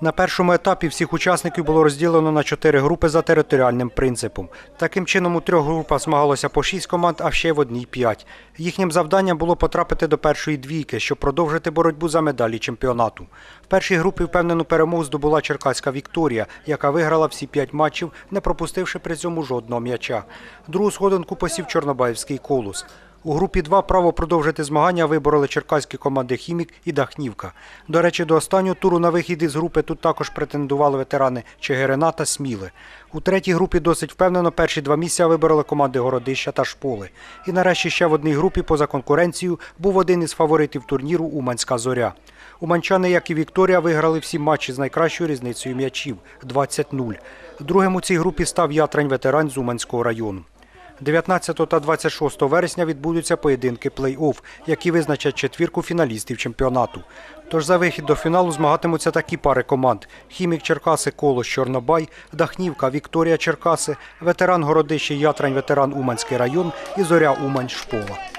На першому етапі всіх учасників було розділено на чотири групи за територіальним принципом. Таким чином, у трьох групах змагалося по шість команд, а ще в одній п'ять. Їхнім завданням було потрапити до першої двійки, щоб продовжити боротьбу за медалі чемпіонату. В першій групі впевнену перемогу здобула Черкаська Вікторія, яка виграла всі п'ять матчів, не пропустивши при цьому жодного м'яча. Другу сходинку посів Чорнобаївський колос. У групі 2 право продовжити змагання вибороли черкаські команди Хімік і Дахнівка. До речі, до останнього туру на вихід із групи тут також претендували ветерани Чигирина та Сміли. У третій групі досить впевнено перші два місця вибороли команди Городища та Шполи. І нарешті ще в одній групі поза конкуренцією був один із фаворитів турніру Уманська зоря. Уманчани, як і Вікторія, виграли всі матчі з найкращою різницею м'ячів 20-0. Другим у цій групі став Ятрань ветеран з Уманського району. 19 та 26 вересня відбудуться поєдинки плей-офф, які визначать четвірку фіналістів чемпіонату. Тож за вихід до фіналу змагатимуться такі пари команд: Хімік Черкаси Колос Чорнобай, Дахнівка Вікторія Черкаси, ветеран Городище Ятрань, ветеран Уманський район і Зоря Умань Шпола.